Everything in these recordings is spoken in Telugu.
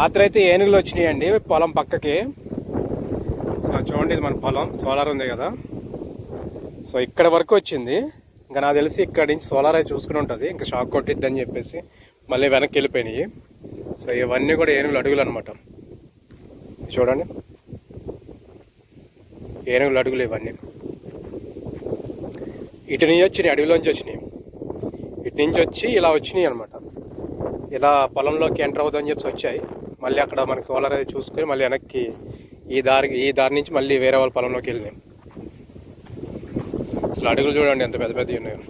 రాత్రి అయితే ఏనుగులు వచ్చినాయండి పొలం పక్కకి. సో చూడండి ఇది మన పొలం సోలార్ ఉంది కదా. సో ఇక్కడ వరకు వచ్చింది. ఇంకా నాకు తెలిసి ఇక్కడ నుంచి సోలార్ అయితే చూసుకుని ఉంటుంది. ఇంకా షాక్ కొట్టిద్ది అని చెప్పేసి మళ్ళీ వెనక్కి వెళ్ళిపోయినాయి. సో ఇవన్నీ కూడా ఏనుగులు అడుగులు అనమాట చూడండి. ఏనుగులు అడుగులు ఇవన్నీ. ఇటు నుంచి వచ్చినాయి అడవిలోంచి వచ్చినాయి. ఇటు నుంచి వచ్చి ఇలా వచ్చినాయి అనమాట ఇలా పొలంలోకి ఎంటర్ అవుతుందని చెప్పి వచ్చాయి. మళ్ళీ అక్కడ మనకి సోలార్ అది చూసుకొని మళ్ళీ వెనక్కి ఈ దారి ఈ దారి నుంచి మళ్ళీ వేరే వాళ్ళ పొలంలోకి వెళ్ళినాం. అసలు అడుగులు చూడండి ఎంత పెద్ద పెద్దవి ఉన్నాయో.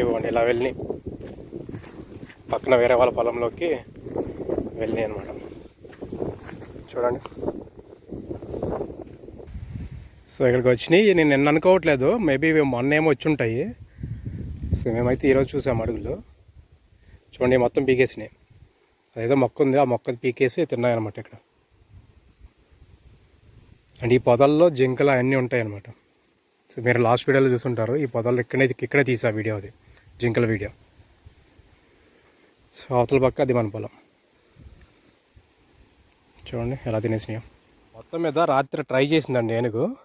ఇవ్వండి ఇలా వెళ్ళి పక్కన వేరే వాళ్ళ పొలంలోకి వెళ్ళినాయి అనమాట చూడండి. సో ఇక్కడికి వచ్చినాయి. నేను నిన్న అనుకోవట్లేదు. మేబీ మొన్న ఏమో వచ్చి ఉంటాయి సో మేమైతే ఈరోజు చూసాం అడుగులు. చూడండి మొత్తం పీకేసినాయి. అదేదో మొక్క ఉంది. ఆ మొక్క పీకేసి తిన్నాయన్నమాట ఇక్కడ. అండ్ ఈ పొదల్లో జింకలు అవన్నీ ఉంటాయన్నమాట. సో మీరు లాస్ట్ వీడియోలో చూసుంటారు. ఈ పొదల్లో ఇక్కడే ఇక్కడే తీసా వీడియో అది. జింకల వీడియో. సో అవతల పక్క అది మన పొలం. చూడండి ఎలా తినేసినాయో. మొత్తం మీద రాత్రి ట్రై చేసిందండి ఏనుగు.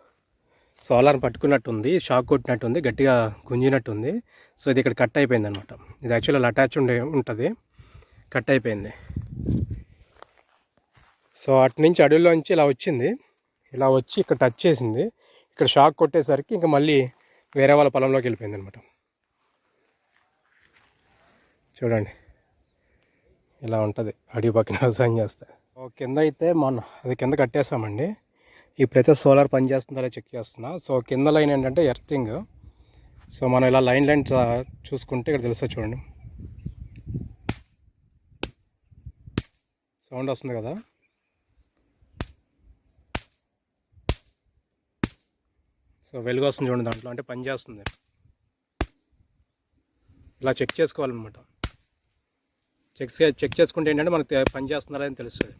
సోలార్ పట్టుకున్నట్టుంది షాక్ కొట్టినట్టుంది గట్టిగా గుంజినట్టుంది. సో ఇది ఇక్కడ కట్ అయిపోయింది అనమాట ఇది యాక్చువల్ అటాచ్ ఉండే ఉంటుంది. కట్ అయిపోయింది. సో అటు నుంచి అడవిలోంచి ఇలా వచ్చింది. ఇలా వచ్చి ఇక్కడ టచ్ చేసింది. ఇక్కడ షాక్ కొట్టేసరికి ఇంకా మళ్ళీ వేరే వాళ్ళ పొలంలోకి వెళ్ళిపోయింది అనమాట చూడండి. ఇలా ఉంటుంది. అడవి పక్కన వ్యవసాయం చేస్తే. ఓ కింద అయితే మొన్న అది కింద కట్టేసామండి. ఇప్పుడైతే సోలార్ పనిచేస్తుందో చెక్ చేస్తున్నా. సో కింద లైన్ ఏంటంటే ఎర్తింగ్. సో మనం ఇలా లైన్ లైన్ చూసుకుంటే ఇక్కడ తెలుస్తుంది చూడండి. సౌండ్ వస్తుంది కదా? సో వెలుగు వస్తుంది చూడండి దాంట్లో. అంటే పని చేస్తుంది. ఇలా చెక్ చేసుకోవాలన్నమాట. చెక్ చెక్ చేసుకుంటే ఏంటంటే మనకు తె- పని చేస్తున్నారని తెలుస్తుంది.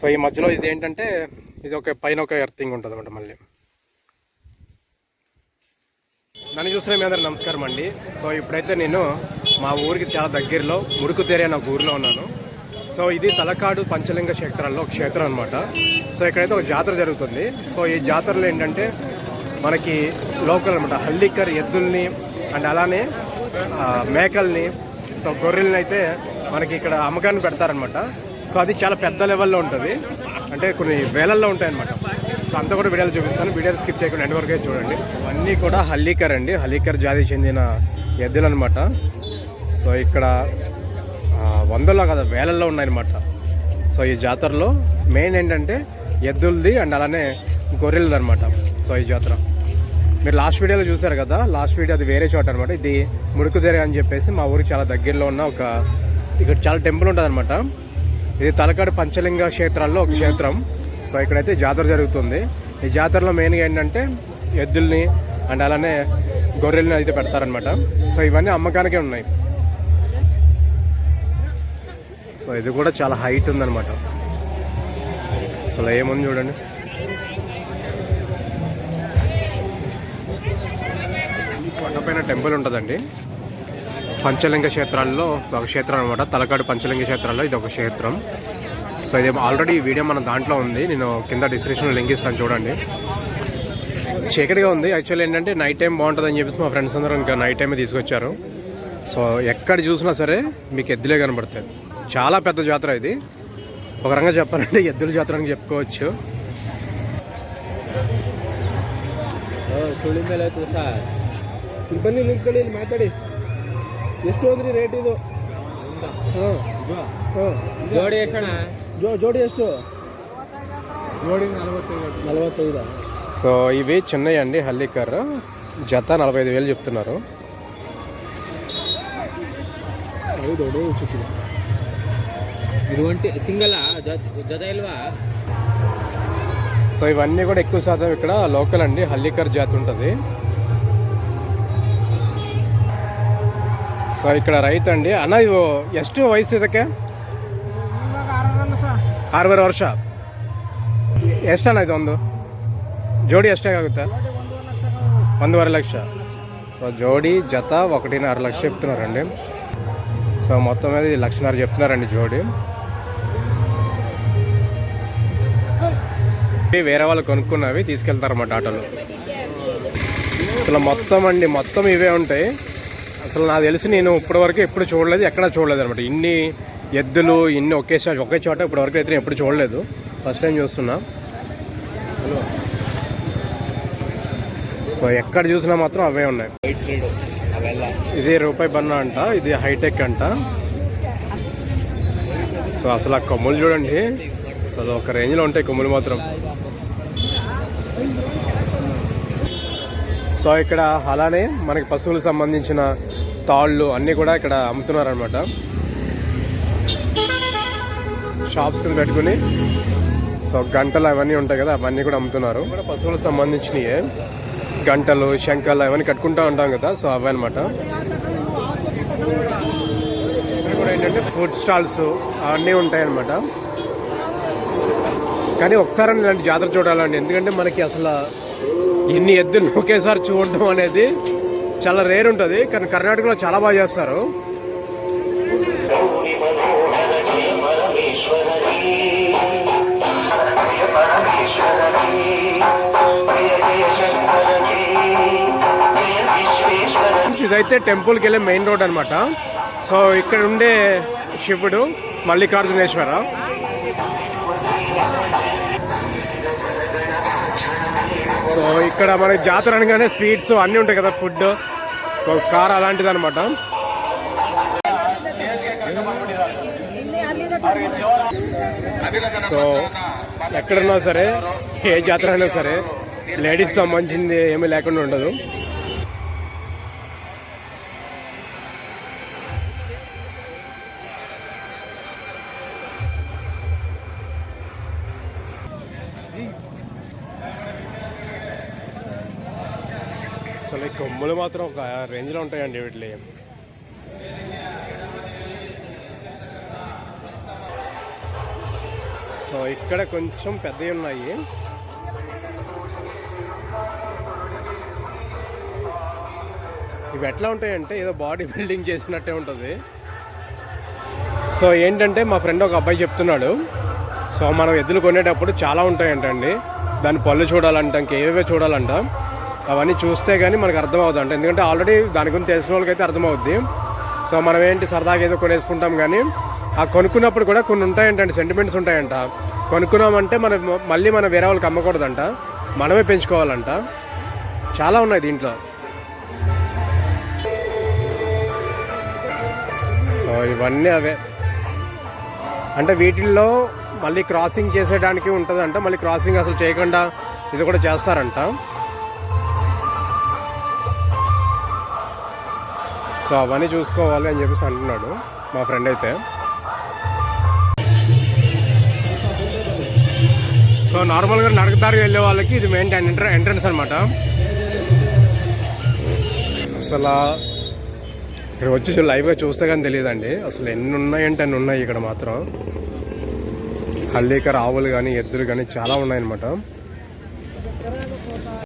సో ఈ మధ్యలో ఇది ఏంటంటే ఇది ఒక పైన ఒక ఎర్తింగ్ ఉంటుంది అనమాట మళ్ళీ. నన్ను చూసిన మీ అందరూ నమస్కారం అండి. సో ఇప్పుడైతే నేను మా ఊరికి చాలా దగ్గరలో మురుకుతేరే అనే ఊరిలో ఉన్నాను. సో ఇది తలకాడు పంచలింగ క్షేత్రాల్లో ఒక క్షేత్రం అనమాట సో ఇక్కడైతే ఒక జాతర జరుగుతుంది. సో ఈ జాతరలో ఏంటంటే మనకి లోకల్ అనమాట హల్లికర్ ఎద్దుల్ని అండ్ అలానే మేకల్ని సో గొర్రెల్ని అయితే మనకి ఇక్కడ అమ్మకాన్ని పెడతారనమాట సో అది చాలా పెద్ద లెవెల్లో ఉంటుంది. అంటే కొన్ని వేలల్లో ఉంటాయి అనమాట సో అంతా కూడా వీడియోలు చూపిస్తాను. వీడియోలు స్కిప్ చేయకుండా ఎండ్ వరకే చూడండి. అన్నీ కూడా హల్లీకర్ అండి. హల్లీకర్ జాతికి చెందిన ఎద్దులు అనమాట సో ఇక్కడ వందల్లో కదా వేలల్లో ఉన్నాయన్నమాట. సో ఈ జాతరలో మెయిన్ ఏంటంటే ఎద్దులది అండ్ అలానే గొర్రెలది అనమాట సో ఈ జాతర. మీరు లాస్ట్ వీడియోలో చూసారు కదా లాస్ట్ వీడియో అది వేరే చోట అనమాట ఇది ముడుకుదేరే అని చెప్పేసి మా ఊరికి చాలా దగ్గరలో ఉన్న ఒక ఇక్కడ చాలా టెంపుల్ ఉంటుంది అనమాట ఇది తలకాడు పంచలింగ క్షేత్రాల్లో ఒక క్షేత్రం. సో ఇక్కడైతే జాతర జరుగుతుంది. ఈ జాతరలో మెయిన్గా ఏంటంటే ఎద్దుల్ని అండ్ అలానే గొర్రెల్ని అయితే పెడతారనమాట సో ఇవన్నీ అమ్మకానికే ఉన్నాయి. సో ఇది కూడా చాలా హైట్ ఉందన్నమాట. అసలు ఏముంది చూడండి. పక్కపైన టెంపుల్ ఉంటుందండి. పంచలింగ క్షేత్రాల్లో ఒక క్షేత్రం అనమాట తలకాడు పంచలింగ క్షేత్రాల్లో ఇది ఒక క్షేత్రం సో ఇది ఆల్రెడీ ఈ వీడియో మన దాంట్లో ఉంది నేను కింద డిస్క్రిప్షన్లో లింక్ ఇస్తాను చూడండి చీకటిగా ఉంది యాక్చువల్లీ ఏంటంటే నైట్ టైం బాగుంటుందని చెప్పేసి మా ఫ్రెండ్స్ అందరూ ఇంకా నైట్ టైమే తీసుకొచ్చారు సో ఎక్కడ చూసినా సరే మీకు ఎద్దులే కనబడతాయి చాలా పెద్ద జాతర ఇది ఒక రంగా చెప్పాలంటే ఎద్దుల జాతర అని చెప్పుకోవచ్చు ಸುಳಿ ಮೇಲೆ ಆಯ್ತು ಸರ್ ಇಲ್ಲಿ ಬನ್ನಿ ನಿಂತ್ಕೊಳ್ಳಿ ಇಲ್ಲಿ ಮಾತಾಡಿ ಎಷ್ಟು ಹೋದ್ರಿ ರೇಟ್ ಇದು ಹಾಂ ಹಾಂ ಜೋಡಿ ಎಷ್ಟಣ ಜೋ ಜೋಡಿ ಎಷ್ಟು ಜೋಡಿ ನಲವತ್ತೈದು ನಲವತ್ತೈದು సో ఇవి చిన్నవి అండి హల్లీకర్ జత నలభై ఐదు వేలు చెప్తున్నారు ಅವು ದೊಡ್ಡ ಚಿಕ್ಕ ಇದು ಒಂಟಿ ಸಿಂಗಲ್ ಜೊತೆ ಇಲ್ವಾ సో ఇవన్నీ కూడా ఎక్కువ శాతం ఇక్కడ లోకల్ అండి హల్లీకర్ జాతి ఉంటుంది సో ఇక్కడ రైతు అండి అన్న ఎస్ట్ వయసు ఇదకే? ಇದಕ್ಕೆ వర్ష. ఎస్ట్ అన్న ఇది ಒಂದು జోడి ఎష్టాగుతా వందవర లక్ష. సో జోడి జత ఒకటిన్నర లక్ష చెప్తున్నారండి. సో మొత్తం మీద లక్షన్నర చెప్తున్నారండి జోడి. వేరే వాళ్ళు కొనుక్కున్నవి తీసుకెళ్తారన్నమాట ఆటోలు. అసలు మొత్తం అండి మొత్తం ఇవే ఉంటాయి. అసలు నాకు తెలిసి నేను ఇప్పటివరకు ఎప్పుడు చూడలేదు ఎక్కడ చూడలేదు అనమాట. ఇన్ని ఎద్దులు ఇన్ని ఒకే చోట ఒకే చోట ఇప్పటివరకు అయితే ఎప్పుడు చూడలేదు. ఫస్ట్ టైం చూస్తున్నా. సో ఎక్కడ చూసినా మాత్రం అవే ఉన్నాయి. ఇది రూపాయి బన్నా అంట ఇది హైటెక్ అంట. సో అసలు ఆ కొమ్ములు చూడండి. సో ఒక రేంజ్లో ఉంటాయి కొమ్ములు మాత్రం. సో ఇక్కడ అలానే మనకి పశువులకు సంబంధించిన తాళ్ళు అన్నీ కూడా ఇక్కడ అమ్ముతున్నారనమాట షాప్స్ కింద పెట్టుకుని. సో గంటలు అవన్నీ ఉంటాయి కదా అవన్నీ కూడా అమ్ముతున్నారు. కూడా పశువులకు సంబంధించినవి గంటలు శంఖలు అవన్నీ కట్టుకుంటూ ఉంటాం కదా సో అవి అనమాట ఇక్కడ కూడా ఏంటంటే ఫుడ్ స్టాల్స్ అవన్నీ ఉంటాయన్నమాట కానీ ఒకసారి ఇలాంటి జాతర చూడాలండి. ఎందుకంటే మనకి అసలు ఇన్ని ఎద్దులు ఒకేసారి చూడడం అనేది చాలా రేర్ ఉంటుంది కానీ కర్ణాటకలో చాలా బాగా చేస్తారు. ఇదైతే టెంపుల్కి వెళ్ళే మెయిన్ రోడ్ అనమాట సో ఇక్కడ ఉండే శివుడు మల్లికార్జునేశ్వర. సో ఇక్కడ మనకి జాతర అనగానే స్వీట్స్ అన్నీ ఉంటాయి కదా ఫుడ్. కార్ అలాంటిది అనమాట సో ఎక్కడున్నా సరే ఏ జాతర అయినా సరే లేడీస్ సంబంధించింది ఏమీ లేకుండా ఉండదు. అసలు ఈ కొమ్ములు మాత్రం ఒక రేంజ్లో ఉంటాయండి వీటిని సో ఇక్కడ కొంచెం పెద్దవి ఉన్నాయి. ఇవి ఎట్లా ఉంటాయంటే ఏదో బాడీ బిల్డింగ్ చేసినట్టే ఉంటుంది. సో ఏంటంటే మా ఫ్రెండ్ ఒక అబ్బాయి చెప్తున్నాడు. సో మనం ఎద్దులు కొనేటప్పుడు చాలా ఉంటాయంటండి. దాని పళ్ళు చూడాలంట ఇంకేవేవో చూడాలంట. అవన్నీ చూస్తే కానీ మనకు అర్థమవుతుంది అంటే. ఎందుకంటే ఆల్రెడీ దాని గురించి తెలిసిన వాళ్ళకైతే అర్థమవుద్ది. సో మనం ఏంటి సరదాగా ఏదో కొనేసుకుంటాం కానీ ఆ కొనుక్కున్నప్పుడు కూడా కొన్ని ఉంటాయంటండి సెంటిమెంట్స్ ఉంటాయంట. కొనుక్కున్నామంటే మనం మళ్ళీ మనం వేరే వాళ్ళకి అమ్మకూడదంట. మనమే పెంచుకోవాలంట. చాలా ఉన్నాయి దీంట్లో. సో ఇవన్నీ అవే. అంటే వీటిల్లో మళ్ళీ క్రాసింగ్ చేసేయడానికి ఉంటుందంట. మళ్ళీ క్రాసింగ్ అసలు చేయకుండా ఇది కూడా చేస్తారంట. సో అవన్నీ చూసుకోవాలి అని చెప్పేసి అంటున్నాడు మా ఫ్రెండ్ అయితే. సో నార్మల్గా నడకదారి వెళ్ళే వాళ్ళకి ఇది మెయిన్ ఎంట్ర ఎంట్రన్స్ అనమాట అసలు ఇక్కడ వచ్చి లైవ్గా చూస్తే కానీ తెలియదండి. అసలు ఎన్ని ఉన్నాయంటే అన్ని ఉన్నాయి ఇక్కడ మాత్రం. హల్లీకర్ ఆవులు కానీ ఎద్దులు కానీ చాలా ఉన్నాయన్నమాట.